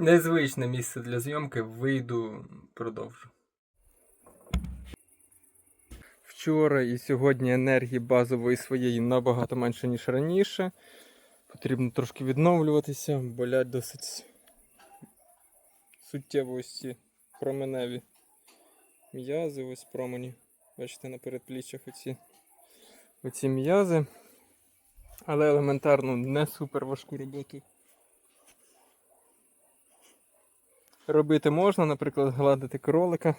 Незвичне місце для зйомки, вийду, продовжу. Вчора і сьогодні енергії базової своєї набагато менше, ніж раніше. Потрібно трошки відновлюватися, болять досить суттєво ось ці променеві м'язи, ось промені. Бачите, на передпліччях оці, оці м'язи. Але елементарно не супер важку роботу робити можна, наприклад, гладити кролика,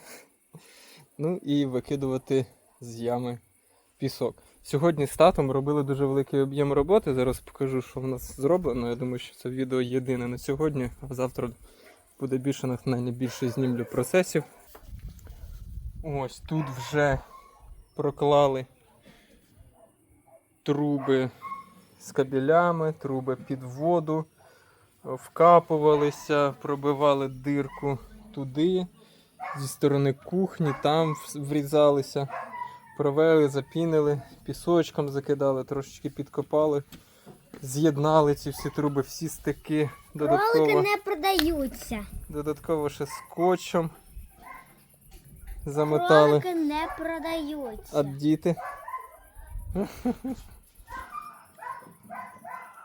ну і викидувати з ями пісок. Сьогодні з татом робили дуже великий об'єм роботи. Зараз покажу, що в нас зроблено. Я думаю, що це відео єдине на сьогодні, а завтра буде більше натхнення, більше знімлю процесів. Ось тут вже проклали труби з кабелями, труби під воду вкапувалися, пробивали дирку туди, зі сторони кухні, там врізалися, провели, запінили, пісочком закидали, трошечки підкопали, з'єднали ці всі труби, всі стики, додатково, не продаються. додатково ще скотчем замотали. Кролики не продаються. А діти?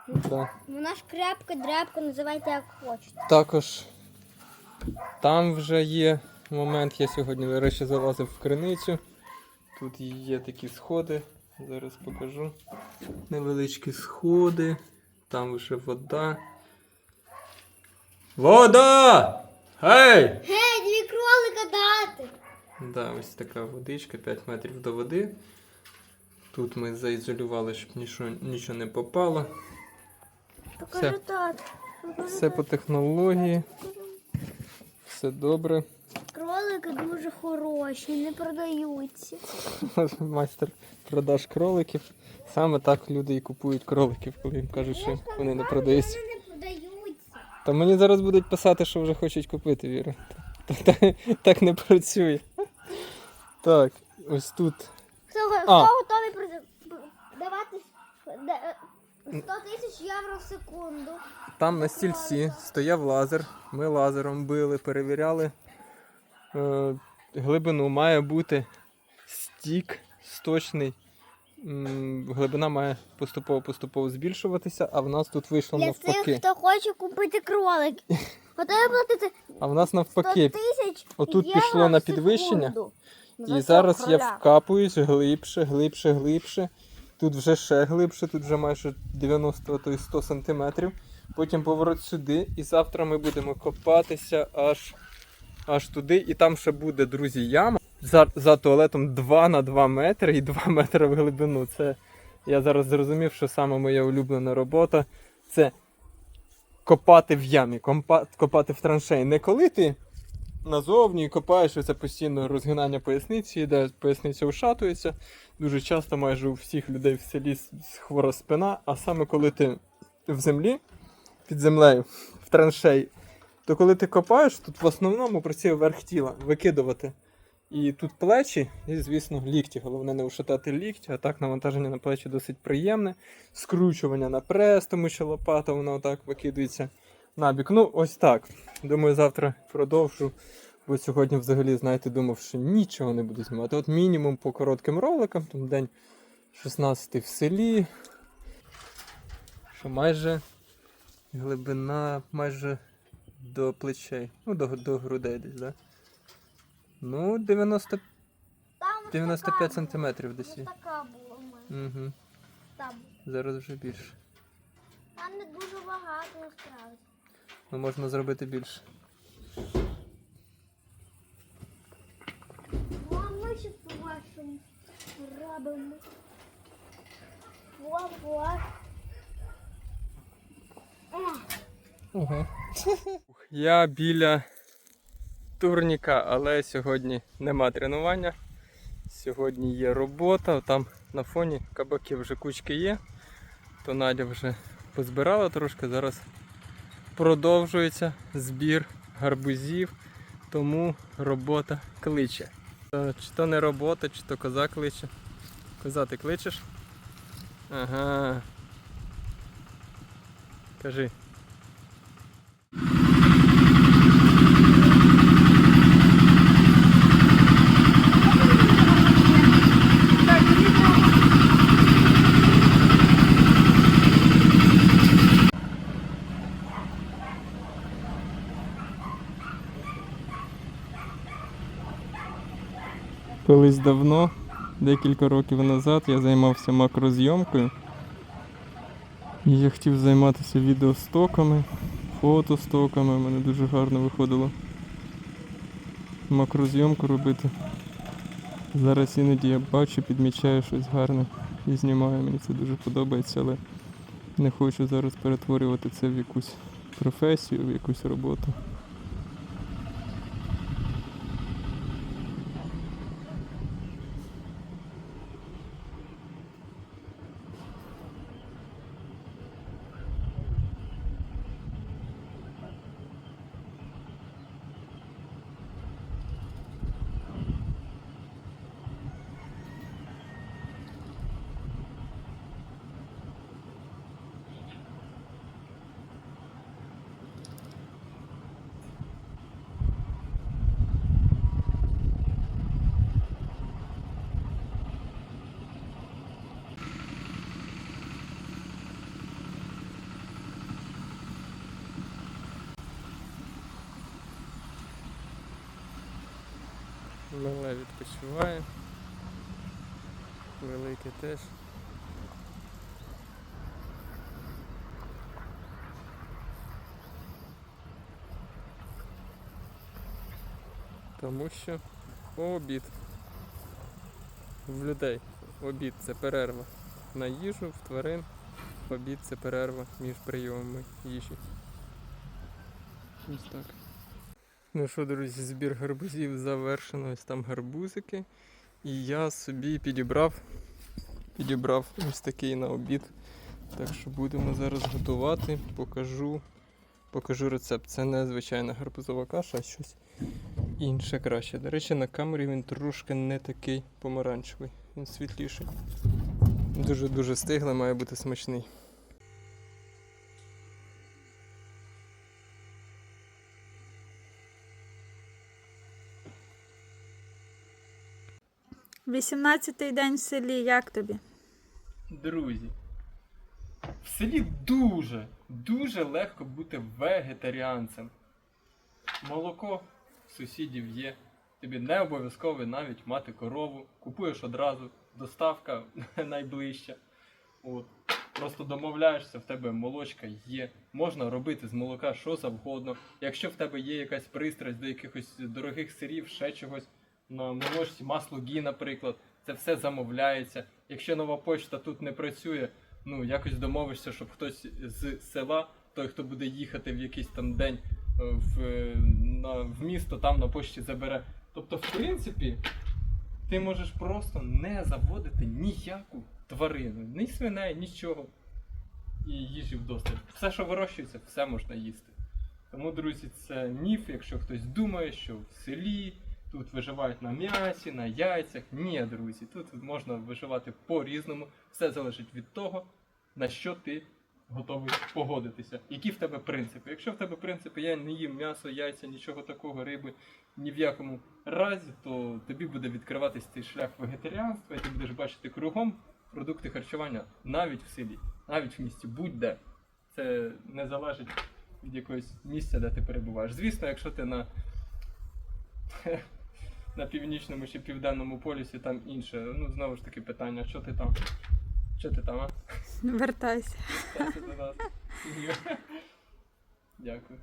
Да. Вона ж крепка, дряпка, називайте як хочете. Також там вже є момент. Я сьогодні, до речі, залазив в криницю. Тут є такі сходи. Зараз покажу. Невеличкі сходи. Там вже вода. Вода! Гей! Гей, дві кролика дати. Да, ось така водичка, 5 метрів до води. Тут ми заізолювали, щоб нічого, нічого не попало. Покажи Все. тат. Все по технології. Все добре. Кролики дуже хороші, не продаються. Майстер продаж кроликів. Саме так люди і купують кроликів, коли їм кажуть, що вони не продаються. Вони не продаються. Та мені зараз будуть писати, що вже хочуть купити, Віра. Та- та- Так не працює. Так, ось тут. Хто, А. хто готовий прода- давати де- е, 100 тисяч євро в секунду? Там на стільці стояв лазер. Ми лазером били, перевіряли е, глибину. Має бути стік сточний. М, Глибина має поступово-поступово збільшуватися, а в нас тут вийшло Для тих, навпаки. хто хоче купити кролик. Готові платити А в нас 100 навпаки. тисяч Отут євро пішло на в підвищення, секунду. За І цього зараз я кроля. вкапуюсь глибше, глибше, глибше. Тут вже ще глибше, тут вже майже 90, а то й 100 сантиметрів. Потім поворот сюди, і завтра ми будемо копатися аж, аж туди. І там ще буде, друзі, яма. За, за туалетом 2 на 2 метри і 2 метри в глибину. Це я зараз зрозумів, що саме моя улюблена робота це копати в ямі, копати в траншеї. Не коли ти назовні копаєш, і це постійно розгинання поясниці, йде поясниця ушатується. Дуже часто майже у всіх людей в селі хвора спина, а саме коли ти в землі, під землею, в траншеї, то коли ти копаєш, тут в основному працює верх тіла, викидувати. І тут плечі, і, звісно, лікті. Головне не ушатати лікті, а так навантаження на плечі досить приємне. Скручування на прес, тому що лопата вона отак викидується набік. Ну, ось так. Думаю, завтра продовжу. Бо сьогодні взагалі, знаєте, думав, що нічого не буду знімати. От мінімум по коротким роликам, там день 16 в селі. Що майже глибина майже до плечей. Ну, до, до грудей десь, да? Ну, 90, 95 сантиметрів десь. така мене. Угу. Зараз вже більше. Там не дуже багато насправді. Ну, можна зробити більше. Ну, а ми ще по-вашому робимо. Угу. Я біля турніка, але сьогодні нема тренування. Сьогодні є робота, там на фоні кабаків вже кучки є. То Надя вже позбирала трошки, зараз продовжується збір гарбузів, тому робота кличе. Е, Чи то не робота, чи то коза кличе. Коза ти кличеш? Ага. Кажи. Колись давно, декілька років назад, я займався макрозйомкою. І я хотів займатися відеостоками, фотостоками. У мене дуже гарно виходило макрозйомку робити. Зараз іноді я бачу, підмічаю щось гарне і знімаю. Мені це дуже подобається, але не хочу зараз перетворювати це в якусь професію, в якусь роботу. Мале відпочиває. Велике теж. Тому що обід. В людей обід це перерва на їжу, в тварин. Обід це перерва між прийомами їжі. Ось так. Ну що, друзі, збір гарбузів завершено. Ось там гарбузики. І я собі підібрав, підібрав ось такий на обід. Так що будемо зараз готувати. Покажу, покажу рецепт. Це не звичайна гарбузова каша, а щось інше краще. До речі, на камері він трошки не такий помаранчевий, він світліший. Дуже-дуже стиглий, має бути смачний. Вісімнадцятий день в селі, як тобі? Друзі, в селі дуже, дуже легко бути вегетаріанцем. Молоко сусідів є. Тобі не обов'язково навіть мати корову. Купуєш одразу, доставка найближча. От. Просто домовляєшся, в тебе молочка є. Можна робити з молока що завгодно. Якщо в тебе є якась пристрасть до якихось дорогих сирів, ще чогось на молочці, масло гі, наприклад, це все замовляється. Якщо нова почта тут не працює, ну якось домовишся, щоб хтось з села, той, хто буде їхати в якийсь там день е, в, е, на, в місто, там на почті забере. Тобто, в принципі, ти можеш просто не заводити ніяку тварину, ні свиней, нічого. І їжі вдосталь. Все, що вирощується, все можна їсти. Тому, друзі, це міф, якщо хтось думає, що в селі тут виживають на м'ясі, на яйцях. Ні, друзі, тут можна виживати по-різному. Все залежить від того, на що ти готовий погодитися. Які в тебе принципи? Якщо в тебе принципи, я не їм м'ясо, яйця, нічого такого, риби ні в якому разі, то тобі буде відкриватись цей шлях вегетаріанства, і ти будеш бачити кругом продукти харчування навіть в селі, навіть в місті, будь-де. Це не залежить від якогось місця, де ти перебуваєш. Звісно, якщо ти на, на північному чи південному полюсі, там інше. Ну, знову ж таки, питання, що ти там? Що ти там, а? Вертайся. Стався до нас. Дякую.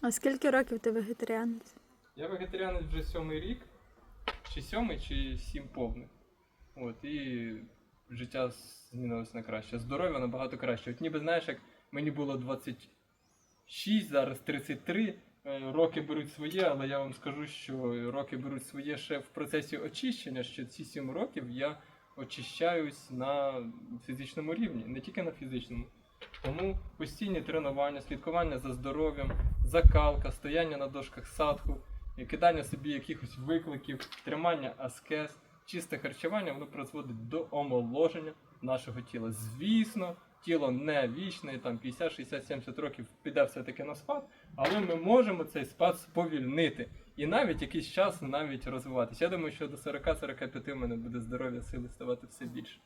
А скільки років ти вегетаріанець? Я вегетаріанець вже сьомий рік, чи сьомий, чи сім повних. От, і життя змінилось на краще. Здоров'я набагато краще. От ніби знаєш, як мені було 26, зараз 33. Е, Роки беруть своє, але я вам скажу, що роки беруть своє ще в процесі очищення, що ці 7 років я очищаюсь на фізичному рівні, не тільки на фізичному. Тому постійні тренування, слідкування за здоров'ям, закалка, стояння на дошках садху, кидання собі якихось викликів, тримання аскез, чисте харчування, воно призводить до омоложення нашого тіла. Звісно, тіло не вічне, там 50, 60, 70 років піде все-таки на спад, але ми можемо цей спад сповільнити і навіть якийсь час навіть розвиватися. Я думаю, що до 40-45 у мене буде здоров'я сили ставати все більше.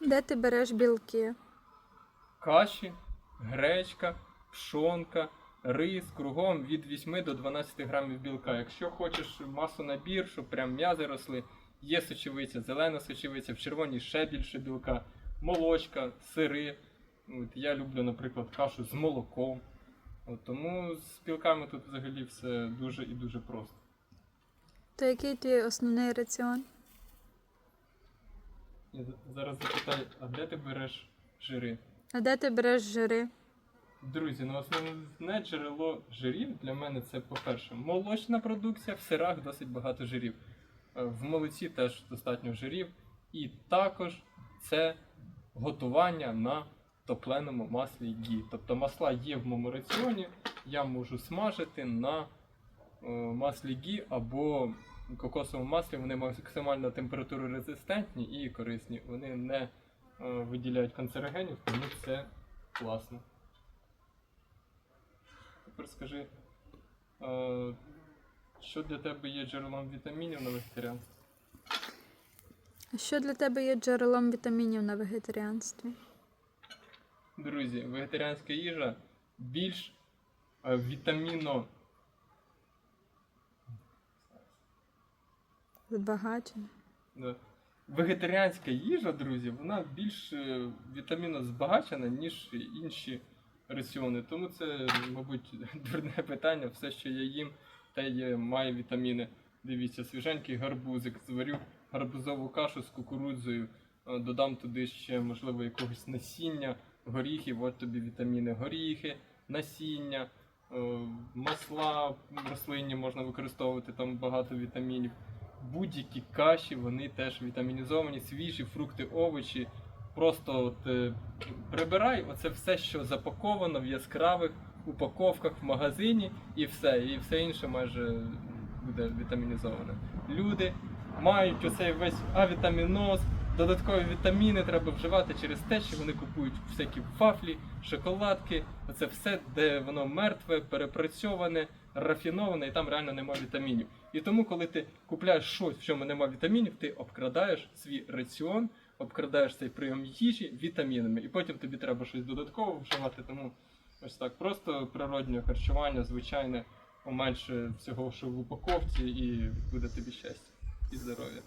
Де ти береш білки? Каші, гречка, пшонка, рис, кругом від 8 до 12 грамів білка. Якщо хочеш масу набір, щоб прям м'язи росли, є сочевиця, зелена сочевиця, в червоній ще більше білка, молочка, сири. От, я люблю, наприклад, кашу з молоком. От, тому з білками тут взагалі все дуже і дуже просто. То який твій основний раціон? Я зараз запитаю, а де ти береш жири? А де ти береш жири? Друзі, ну основне джерело жирів для мене це, по-перше, молочна продукція, в сирах досить багато жирів. Е, В молоці теж достатньо жирів. І також це готування на топленому маслі гі. Тобто масла є в моєму раціоні, я можу смажити на е, маслі гі або кокосовому маслі. Вони максимально температуру резистентні і корисні. Вони не е, виділяють канцерогенів, тому це класно. Тепер скажи, е, що для тебе є джерелом вітамінів на вегетаріанстві? Що для тебе є джерелом вітамінів на вегетаріанстві? Друзі, вегетаріанська їжа більш е, вітаміно. Збагачена. Да. Вегетаріанська їжа, друзі, вона більш е, вітаміно збагачена, ніж інші раціони. Тому це, мабуть, дурне питання. Все, що я їм, те є, має вітаміни. Дивіться, свіженький гарбузик, зварю гарбузову кашу з кукурудзою, е, додам туди ще, можливо, якогось насіння, горіхів, от тобі вітаміни, горіхи, насіння, е, масла рослинні можна використовувати, там багато вітамінів будь-які каші, вони теж вітамінізовані, свіжі, фрукти, овочі. Просто от, е, прибирай оце все, що запаковано в яскравих упаковках в магазині, і все. І все інше майже буде вітамінізоване. Люди мають оцей весь авітаміноз, додаткові вітаміни треба вживати через те, що вони купують всякі вафлі, шоколадки. Оце все, де воно мертве, перепрацьоване, рафіноване, і там реально немає вітамінів. І тому, коли ти купляєш щось, в чому немає вітамінів, ти обкрадаєш свій раціон, обкрадаєш цей прийом їжі вітамінами. І потім тобі треба щось додатково вживати. Тому ось так просто природнє харчування, звичайне, поменше всього, що в упаковці, і буде тобі щастя і здоров'я.